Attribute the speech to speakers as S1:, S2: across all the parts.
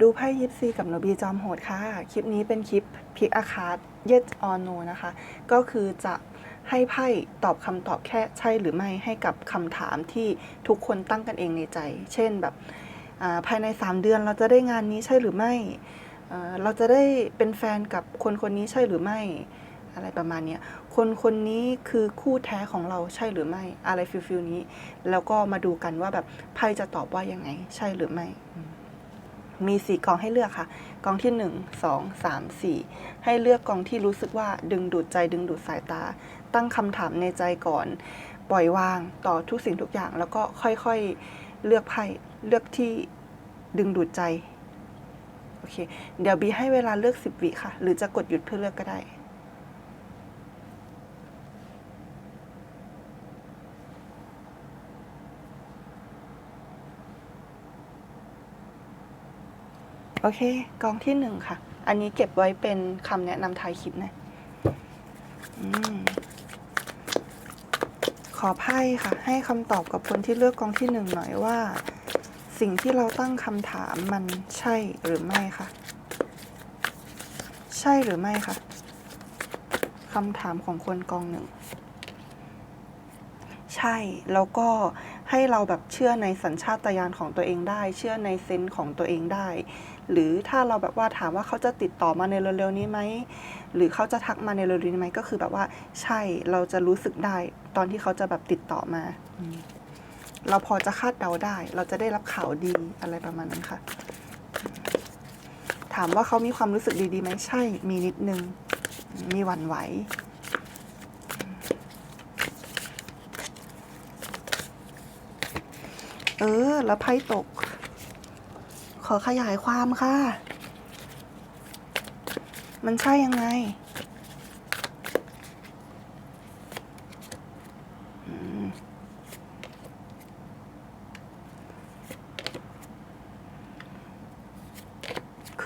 S1: ดูไพ่ยิปซีกับโนบีจอมโหดค่ะ คลิปนี้เป็นคลิปพิกอาคาร์ yes or no นะคะ ก็คือจะให้ไพ่ตอบคำตอบแค่ใช่หรือไม่ให้กับคำถามที่ทุกคนตั้งกันเองในใจ เช่นแบบภายใน 3 เดือนเราจะได้งานนี้ใช่หรือไม่ เราจะได้เป็นแฟนกับคนคนนี้ใช่หรือไม่ อะไรประมาณนี้คนคนนี้คือคู่แท้ของเราใช่หรือไม่ อะไรฟิลฟิลนี้ แล้วก็มาดูกันว่าแบบไพ่จะตอบว่ายังไง ใช่หรือไม่ มีสี่กองให้เลือกค่ะ กองที่หนึ่งสองสามสี่ให้เลือกกองที่รู้สึกว่าดึงดูดใจดึงดูดสายตา ตั้งคำถามในใจก่อน ปล่อยวางต่อทุกสิ่งทุกอย่าง แล้วก็ค่อยๆเลือกไพ่เลือกที่ดึงดูดใจ โอเค เดี๋ยวบีให้เวลาเลือกสิบวิค่ะ หรือจะกดหยุดเพื่อเลือกก็ได้ โอเค กองที่หนึ่งค่ะ อันนี้เก็บไว้เป็นคำแนะนำท้ายคลิปนะอขอไพ่ค่ะ ให้คำตอบกับคนที่เลือกกองที่หนึ่งหน่อยว่า สิ่งที่เราตั้งคำถามมันใช่หรือไม่ค่ะ ใช่หรือไม่ค่ะคำถามของคนกองหนึ่งใช่แล้วก็ให้เราแบบเชื่อในสัญชาตญาณของตัวเองได้ เชื่อในเซนส์ของตัวเองได้ หรือถ้าเราแบบว่าถามว่าเขาจะติดต่อมาในเร็วๆนี้ไหมหรือเขาจะทักมาในเร็วๆนี้ไหมก็คือแบบว่าใช่เราจะรู้สึกได้ตอนที่เขาจะแบบติดต่อมาเราพอจะคาดเดาได้ เราจะได้รับข่าวดีอะไรประมาณนั้นค่ะ ถามว่าเขามีความรู้สึกดีๆไหมใช่ มีนิดนึง มีหวั่นไหว เออ แล้วไพ่ตก ขอขยายความค่ะ มันใช่ยังไง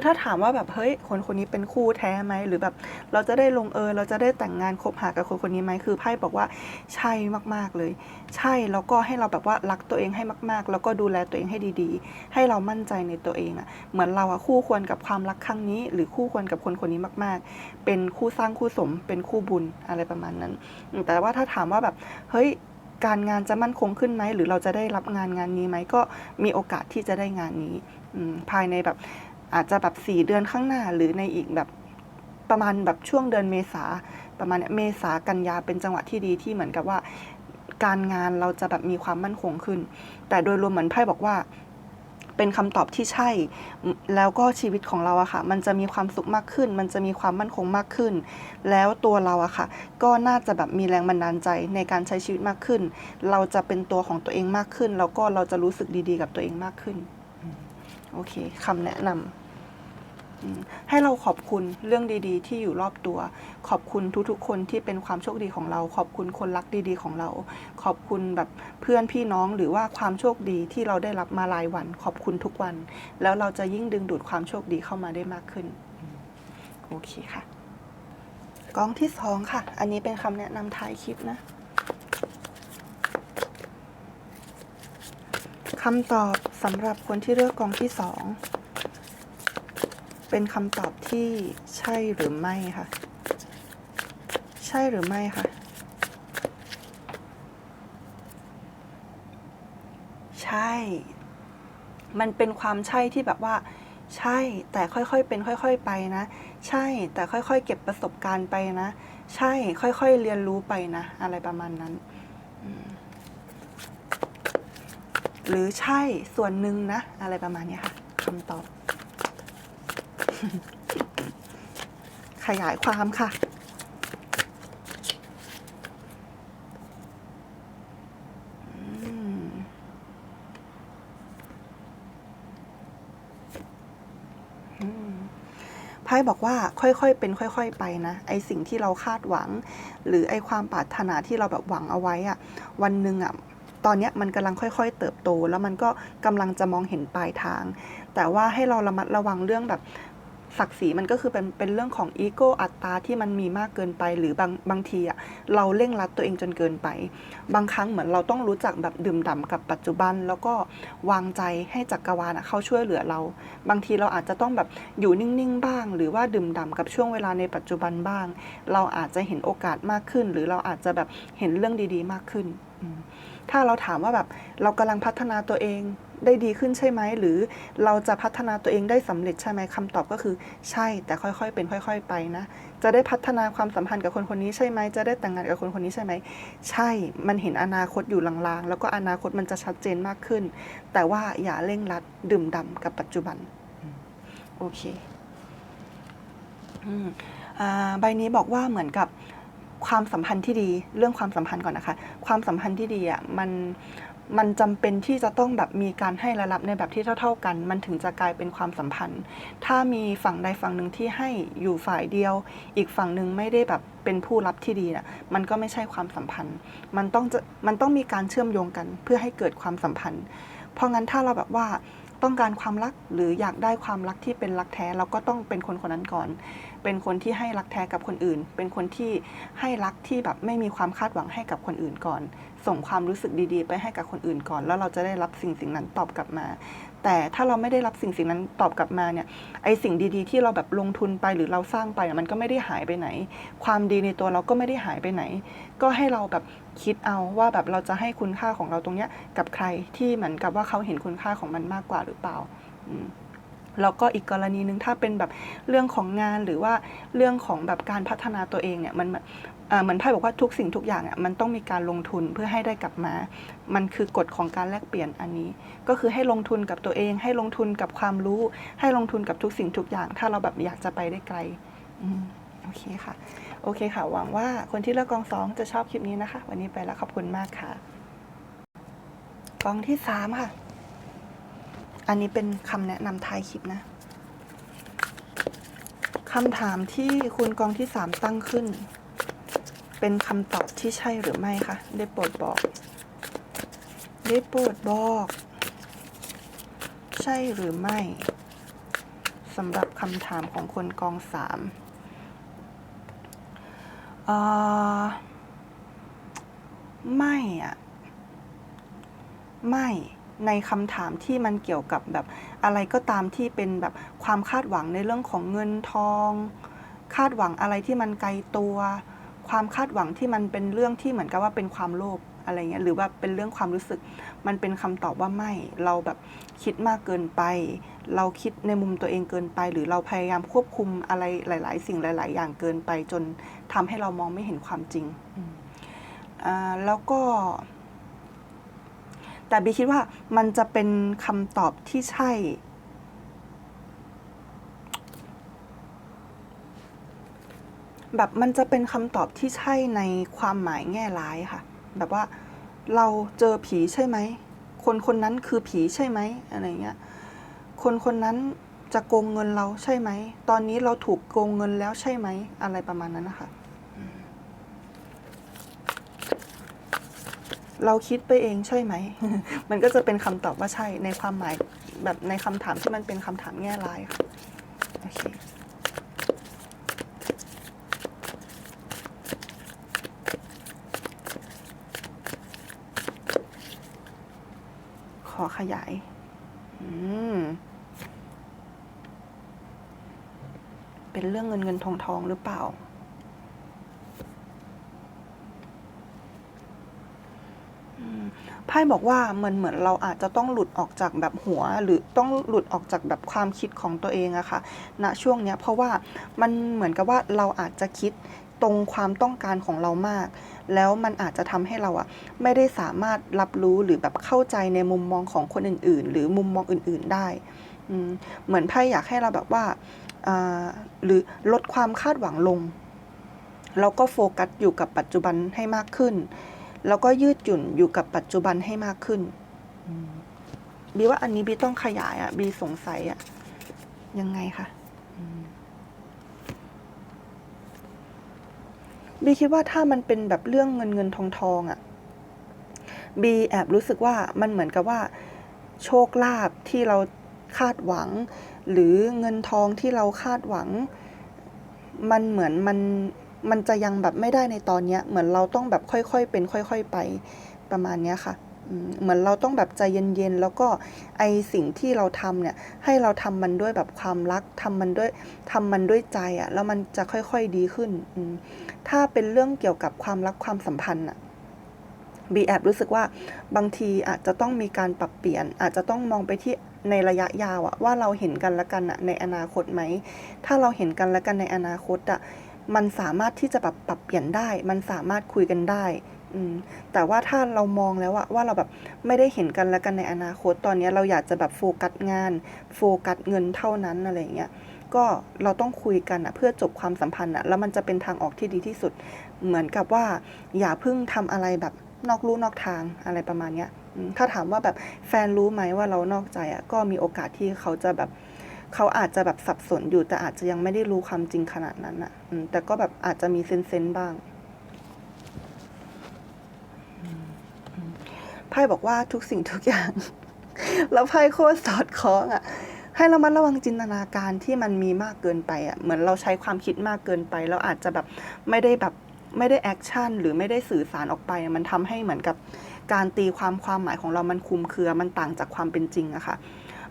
S1: คือถ้าถามว่าแบบเฮ้ยคนคนนี้เป็นคู่แท้ไหมหรือแบบเราจะได้ลงเอยเราจะได้แต่งงานคบหากับคนคนนี้ไหมคือไพ่บอกว่าใช่มากๆเลย ใช่แล้วก็ให้เราแบบว่ารักตัวเองให้มากๆ แล้วก็ดูแลตัวเองให้ดีๆ ให้เรามั่นใจในตัวเองอะเหมือนเราอะคู่ควรกับความรักครั้งนี้ หรือคู่ควรกับคนคนนี้มาก ๆ เป็นคู่สร้างคู่สม เป็นคู่บุญอะไรประมาณนั้น แต่ว่าถ้าถามว่าแบบเฮ้ยการงานจะมั่นคงขึ้นไหมหรือเราจะได้รับงานงานนี้ไหมก็มีโอกาสที่จะได้งานนี้ภายในแบบ อาจจะแบบสี่เดือนข้างหน้าหรือในอีกแบบประมาณแบบช่วงเดือนเมษาประมาณเนี้เมษากันยาเป็นจังหวะที่ดีที่เหมือนกับว่า การงานเราจะแบบมีความมั่นคงขึ้น แต่โดยรวมเหมือนไพ่บอกว่า เป็นคำตอบที่ใช่ แล้วก็ชีวิตของเราอะค่ะ มันจะมีความสุขมากขึ้น มันจะมีความมั่นคงมากขึ้น แล้วตัวเราอะค่ะ ก็น่าจะแบบมีแรงบันดาลใจในการใช้ชีวิตมากขึ้น เราจะเป็นตัวของตัวเองมากขึ้น แล้วก็เราจะรู้สึกดีๆ กับตัวเองมากขึ้นโอเคคำแนะนำ ให้เราขอบคุณเรื่องดีๆ ที่อยู่รอบตัว ขอบคุณทุกๆ คนที่เป็นความโชคดีของเรา ขอบคุณคนรักดีๆ ของเรา ขอบคุณแบบเพื่อนพี่น้องหรือว่าความโชคดีที่เราได้รับมารายวัน ขอบคุณทุกวัน แล้วเราจะยิ่งดึงดูดความโชคดีเข้ามาได้มากขึ้นโอเคค่ะกองที่สองค่ะ อันนี้เป็นคำแนะนำท้ายคลิปนะคำตอบสำหรับคนที่เลือกกองที่สอง เป็นคำตอบที่ใช่หรือไม่ค่ะ ใช่หรือไม่ค่ะ ใช่ มันเป็นความใช่ที่แบบว่า ใช่แต่ค่อยๆเป็นค่อย ๆไปนะ ใช่แต่ค่อยๆ เก็บประสบการณ์ไปนะ ใช่ค่อยๆเรียนรู้ไปนะ อะไรประมาณนั้น หรือใช่ส่วนหนึ่งนะ อะไรประมาณนี้ค่ะคำตอบ ขยายความค่ะ ไพ่บอกว่าค่อยๆเป็น ค่อย ๆ ไปนะ ไอสิ่งที่เราคาดหวัง หรือไอความปรารถนาที่เราแบบหวังเอาไว้อะวันหนึ่งอะตอนเนี้ยมันกำลังค่อยๆ เติบโต แล้วมันก็กำลังจะมองเห็นปลายทาง แต่ว่าให้เราระมัดระวังเรื่องแบบ ศักดิ์ศรีมันก็คือเป็นเป็นเรื่องของอีโก้อัตตาที่มันมีมากเกินไป หรือบางบางทีอะเราเร่งรัดตัวเองจนเกินไป บางครั้งเหมือนเราต้องรู้จักแบบดื่มด่ำกับปัจจุบัน แล้วก็วางใจให้จักรวาลเขาช่วยเหลือเรา บางทีเราอาจจะต้องแบบอยู่นิ่งๆบ้าง หรือว่าดื่มด่ำกับช่วงเวลาในปัจจุบันบ้าง เราอาจจะเห็นโอกาสมากขึ้น หรือเราอาจจะแบบเห็นเรื่องดีๆ มากขึ้น ถ้าเราถามว่าแบบเรากำลังพัฒนาตัวเอง ได้ดีขึ้นใช่ไหม หรือเราจะพัฒนาตัวเองได้สำเร็จใช่ไหมคำตอบก็คือใช่แต่ค่อยๆ เป็นค่อย ๆ ไปนะ จะได้พัฒนาความสัมพันธ์กับคนคนนี้ใช่ไหมจะได้แต่งงานกับคนคนนี้ใช่ไหมใช่มันเห็นอนาคตอยู่ลางๆ แล้วก็อนาคตมันจะชัดเจนมากขึ้น แต่ว่าอย่าเร่งรัดดื่มด่ำกับปัจจุบันโอเคอืมอ่าใบนี้บอกว่าเหมือนกับความสัมพันธ์ที่ดี เรื่องความสัมพันธ์ก่อนนะคะ ความสัมพันธ์ที่ดีอะมัน มันจำเป็นที่จะต้องแบบมีการให้และรับในแบบที่เท่า ๆกัน มันถึงจะกลายเป็นความสัมพันธ์ ถ้ามีฝั่งใดฝั่งหนึ่งที่ให้อยู่ฝ่ายเดียว อีกฝั่งหนึ่งไม่ได้แบบเป็นผู้รับที่ดีน่ะมันก็ไม่ใช่ความสัมพันธ์ มันต้องจะมันต้องมีการเชื่อมโยงกันเพื่อให้เกิดความสัมพันธ์ เพราะงั้นถ้าเราแบบว่าต้องการความรักหรืออยากได้ความรักที่เป็นรักแท้เราก็ต้องเป็นคนคนนั้นก่อน เป็นคนที่ให้รักแท้กับคนอื่น เป็นคนที่ให้รักที่แบบไม่มีความคาดหวังให้กับคนอื่นก่อน ส่งความรู้สึกดีๆ ไปให้กับคนอื่นก่อน แล้วเราจะได้รับสิ่งสิ่งนั้นตอบกลับมา แต่ถ้าเราไม่ได้รับสิ่งสิ่งนั้นตอบกลับมาเนี่ยไอสิ่งดีๆ ที่เราแบบลงทุนไปหรือเราสร้างไปมันก็ไม่ได้หายไปไหน ความดีในตัวเราก็ไม่ได้หายไปไหน ก็ให้เราแบบคิดเอาว่าแบบเราจะให้คุณค่าของเราตรงเนี้ยกับใครที่เหมือนกับว่าเขาเห็นคุณค่าของมันมากกว่าหรือเปล่า อืม แล้วก็อีกกรณีหนึ่งถ้าเป็นแบบเรื่องของงานหรือว่าเรื่องของแบบการพัฒนาตัวเองเนี่ยมันเหมือนไพ่บอกว่าทุกสิ่งทุกอย่างอะมันต้องมีการลงทุนเพื่อให้ได้กลับมา มันคือกฎของการแลกเปลี่ยนอันนี้ ก็คือให้ลงทุนกับตัวเอง ให้ลงทุนกับความรู้ ให้ลงทุนกับทุกสิ่งทุกอย่าง ถ้าเราแบบอยากจะไปได้ไกลอโอเคค่ะ โอเคค่ะ หวังว่าคนที่เลือกกองสองจะชอบคลิปนี้นะคะ วันนี้ไปแล้วขอบคุณมากค่ะ กองที่สามค่ะ อันนี้เป็นคำแนะนำท้ายคลิปนะคำถามที่คุณกองที่สามตั้งขึ้น เป็นคำตอบที่ใช่หรือไม่คะได้โปรดบอก ได้โปรดบอก ใช่หรือไม่สำหรับคำถามของคนกองสามอ่อไม่อะไม่ ในคำถามที่มันเกี่ยวกับแบบอะไรก็ตามที่เป็นแบบความคาดหวังในเรื่องของเงินทอง คาดหวังอะไรที่มันไกลตัว ความคาดหวังที่มันเป็นเรื่องที่เหมือนกับว่าเป็นความโลภอะไรเงี้ยหรือว่าเป็นเรื่องความรู้สึกมันเป็นคำตอบว่าไม่ เราแบบคิดมากเกินไป เราคิดในมุมตัวเองเกินไป หรือเราพยายามควบคุมอะไรหลาย ๆ สิ่งหลาย ๆ อย่างเกินไปจนทำให้เรามองไม่เห็นความจริงอืมอ่าแล้วก็ แต่บีคิดว่ามันจะเป็นคำตอบที่ใช่ แบบมันจะเป็นคำตอบที่ใช่ในความหมายแง่ร้ายค่ะ แบบว่าเราเจอผีใช่ไหม คนคนนั้นคือผีใช่ไหมอะไรเงี้ย คนคนนั้นจะโกงเงินเราใช่ไหม ตอนนี้เราถูกโกงเงินแล้วใช่ไหม อะไรประมาณนั้นนะคะอืม เราคิดไปเองใช่ไหม มันก็จะเป็นคำตอบว่าใช่ในความหมายแบบในคำถามที่มันเป็นคำถามแง่ร้ายค่ะโอเคขอขยาย อืม เป็นเรื่องเงินเงินทองทองหรือเปล่า อืม ไพ่บอกว่าเหมือนเหมือนเราอาจจะต้องหลุดออกจากแบบหัว หรือต้องหลุดออกจากแบบความคิดของตัวเองอะค่ะณช่วงเนี้ยเพราะว่ามันเหมือนกับว่าเราอาจจะคิดตรงความต้องการของเรามาก แล้วมันอาจจะทำให้เราอะไม่ได้สามารถรับรู้หรือแบบเข้าใจในมุมมองของคนอื่น ๆ หรือมุมมองอื่น ๆได้เหมือนไพ่อยากให้เราแบบว่าหรือลดความคาดหวังลง แล้วก็โฟกัสอยู่กับปัจจุบันให้มากขึ้น แล้วก็ยืดหยุ่นอยู่กับปัจจุบันให้มากขึ้นอืมบีว่าอันนี้บีต้องขยายอะ่ะบีสงสัยอะ่ะ ยังไงคะอืมบีคิดว่าถ้ามันเป็นแบบเรื่องเงินเงินทองทองอะ่ะบีแอบรู้สึกว่ามันเหมือนกับว่า โชคลาภที่เราคาดหวัง หรือเงินทองที่เราคาดหวัง มันเหมือนมัน มันจะยังแบบไม่ได้ในตอนเนี้ยเหมือนเราต้องแบบค่อยๆเป็น ค่อยๆไปประมาณเนี้ยค่ะเหมือนเราต้องแบบใจเย็นๆ แล้วก็ไอสิ่งที่เราทำเนี่ย ให้เราทำมันด้วยแบบความรักทำมันด้วยทำมันด้วยใจอะแล้วมันจะค่อยๆดีขึ้น ถ้าเป็นเรื่องเกี่ยวกับความรักความสัมพันธ์อะบีแอบรู้สึกว่าบางทีอาจจะต้องมีการปรับเปลี่ยน อาจจะต้องมองไปที่ในระยะยาวอะว่าเราเห็นกันละกันอะในอนาคตไหม ถ้าเราเห็นกันละกันในอนาคตอะ มันสามารถที่จะแบบปรับเปลี่ยนได้ มันสามารถคุยกันได้อืมแต่ว่าถ้าเรามองแล้วว่าเราแบบไม่ได้เห็นกันและกันในอนาคตตอนนี้เราอยากจะแบบโฟกัสงาน โฟกัสเงินเท่านั้นอะไรเงี้ยก็เราต้องคุยกันอะเพื่อจบความสัมพันธ์อะแล้วมันจะเป็นทางออกที่ดีที่สุด เหมือนกับว่า อย่าเพิ่งทำอะไรแบบนอกลู่นอกทางอะไรประมาณเนี้ยถ้าถามว่าแบบแฟนรู้ไหมว่าเรานอกใจอะก็มีโอกาสที่เขาจะแบบ เขาอาจจะแบบสับสนอยู่แต่อาจจะยังไม่ได้รู้ความจริงขนาดนั้นอะอืมแต่ก็แบบอาจจะมีเซนเซนๆบ้างไพ่บอกว่าทุกสิ่งทุกอย่าง แล้วไพ่โคตรสอดคล้องอะให้เรามาระวังจินตนาการที่มันมีมากเกินไปอะเหมือนเราใช้ความคิดมากเกินไปแล้วอาจจะแบบไม่ได้แบบไม่ได้แอคชั่นหรือไม่ได้สื่อสารออกไป มันทำให้เหมือนกับการตีความความหมายของเรามันคุมเครือมันต่างจากความเป็นจริงอะค่ะ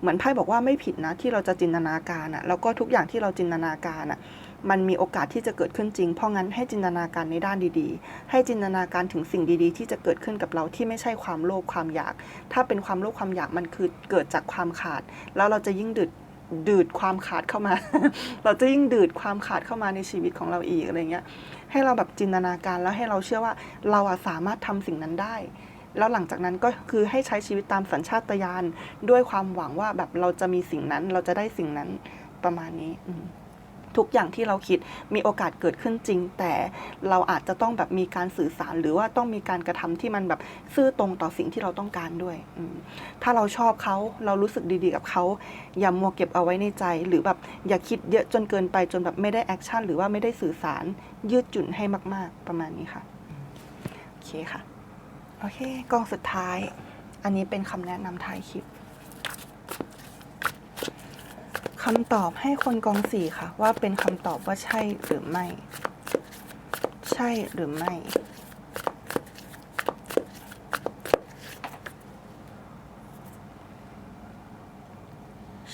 S1: เหมือนไพ่บอกว่าไม่ผิดนะที่เราจะจินตนาการอะแล้วก็ทุกอย่างที่เราจินตนาการอะมันมีโอกาสที่จะเกิดขึ้นจริง เพราะงั้นให้จินตนาการในด้านดีๆ ให้จินตนาการถึงสิ่งดีๆ ที่จะเกิดขึ้นกับเราที่ไม่ใช่ความโลภความอยาก ถ้าเป็นความโลภความอยากมันคือเกิดจากความขาด แล้วเราจะยิ่งดืดดืดความขาดเข้ามา เราจะยิ่งดืดความขาดเข้ามาในชีวิตของเราอีกอะไรเงี้ย ให้เราแบบจินตนาการแล้วให้เราเชื่อว่าเราอะสามารถทำสิ่งนั้นได้ แล้วหลังจากนั้นก็คือให้ใช้ชีวิตตามสัญชาตญาณด้วยความหวังว่าแบบเราจะมีสิ่งนั้นเราจะได้สิ่งนั้นประมาณนี้ทุกอย่างที่เราคิดมีโอกาสเกิดขึ้นจริง แต่เราอาจจะต้องแบบมีการสื่อสารหรือว่าต้องมีการกระทำที่มันแบบซื่อตรงต่อสิ่งที่เราต้องการด้วย ถ้าเราชอบเขาเรารู้สึกดีๆกับเขาอย่ามัวเก็บเอาไว้ในใจ หรือแบบอย่าคิดเยอะจนเกินไปจนแบบไม่ได้แอคชั่นหรือว่าไม่ได้สื่อสารยืดหยุ่นให้มาก ๆ ประมาณนี้ค่ะโอเคค่ะ อเคกองสุดท้าย อันนี้เป็นคำแนะนำท้ายคลิปคำตอบให้คนกองสี่ค่ะ ว่าเป็นคำตอบว่าใช่หรือไม่ ใช่หรือไม่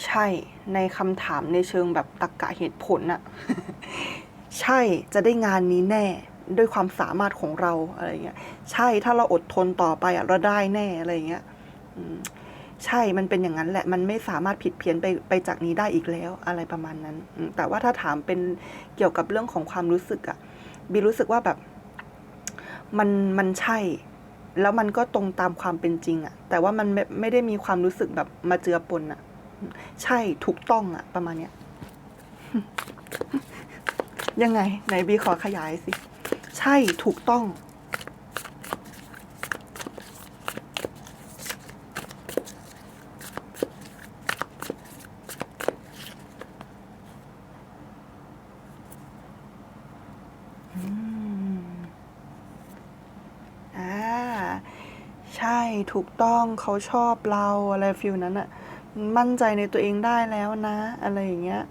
S1: ใช่ในคำถามในเชิงแบบตรรกะเหตุผลน่ะ ใช่จะได้งานนี้แน่ ด้วยความสามารถของเราอะไรเงี้ย ใช่ถ้าเราอดทนต่อไปอะเราได้แน่อะไรเงี้ยใช่มันเป็นอย่างนั้นแหละ มันไม่สามารถผิดเพี้ยนไปไปจากนี้ได้อีกแล้วอะไรประมาณนั้น แต่ว่าถ้าถามเป็นเกี่ยวกับเรื่องของความรู้สึกอะบีรู้สึกว่าแบบ มันมันใช่ แล้วมันก็ตรงตามความเป็นจริงอะแต่ว่ามันไม่ไม่ได้มีความรู้สึกแบบมาเจือปนอะใช่ถูกต้องอะประมาณเนี้ยยังไงไหนบีขอขยายสิ ใช่ถูกต้อง อืมอ่า ใช่ ถูกต้องเขาชอบเราอะไรฟิลนั้นอะมั่นใจในตัวเองได้แล้วนะ อะไรอย่างเงี้ย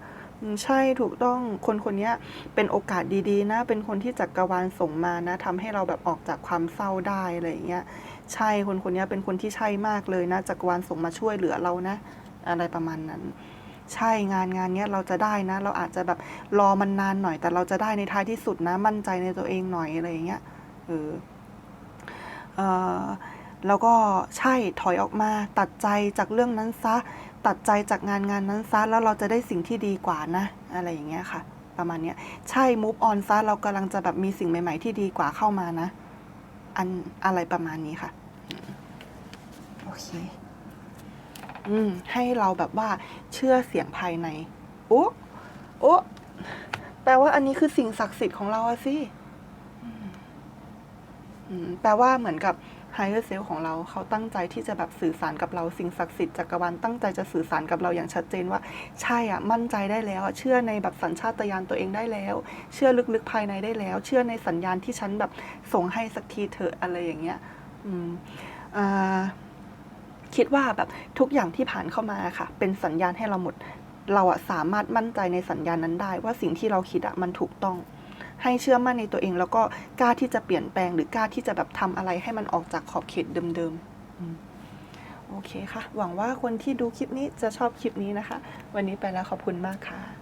S1: ใช่ถูกต้องคนคนนี้เป็นโอกาสดีๆ นะ เป็นคนที่จักรวาลส่งมานะทำให้เราแบบออกจากความเศร้าได้อะไรอย่างเงี้ยใช่คนคนนี้เป็นคนที่ใช่มากเลยนะจักรวาลส่งมาช่วยเหลือเรานะ อะไรประมาณนั้น ใช่งานงานเนี้ยเราจะได้นะ เราอาจจะแบบรอมันนานหน่อย แต่เราจะได้ในท้ายที่สุดนะ มั่นใจในตัวเองหน่อยอะไรอย่างเงี้ยเออเออ แล้วก็ใช่ถอยออกมา ตัดใจจากเรื่องนั้นซะ ตัดใจจากงานงานนั้นซะ แล้วเราจะได้สิ่งที่ดีกว่านะ อะไรอย่างเงี้ยค่ะ ประมาณเนี้ยใช่ move on ซะ เรากำลังจะแบบมีสิ่งใหม่ ๆ ที่ดีกว่าเข้ามานะ อันอะไรประมาณนี้ค่ะ โอเค อืม ให้เราแบบว่าเชื่อเสียงภายใน โอ้โอ้แปลว่าอันนี้คือสิ่งศักดิ์สิทธิ์ของเราอะสิอือแปลว่าเหมือนกับ higher self ของเราเขาตั้งใจที่จะแบบสื่อสารกับเราสิ่งศักดิ์สิทธิ์จักรวาลตั้งใจจะสื่อสารกับเราอย่างชัดเจนว่า ใช่อะมั่นใจได้แล้วอะเชื่อในแบบสัญชาตญาณตัวเองได้แล้ว เชื่อลึกๆภายในได้แล้ว เชื่อในสัญญาณที่ฉันแบบส่งให้สักทีเถอะอะไรอย่างเงี้ยอืมอ่าคิดว่าแบบทุกอย่างที่ผ่านเข้ามาค่ะ เป็นสัญญาณให้เราหมด เราอะสามารถมั่นใจในสัญญาณนั้นได้ ว่าสิ่งที่เราคิดอะมันถูกต้อง ให้เชื่อมั่นในตัวเอง แล้วก็กล้าที่จะเปลี่ยนแปลง หรือกล้าที่จะแบบทำอะไรให้มันออกจากขอบเขตเดิมๆโอเคค่ะ หวังว่าคนที่ดูคลิปนี้จะชอบคลิปนี้นะคะ วันนี้ไปแล้วขอบคุณมากค่ะ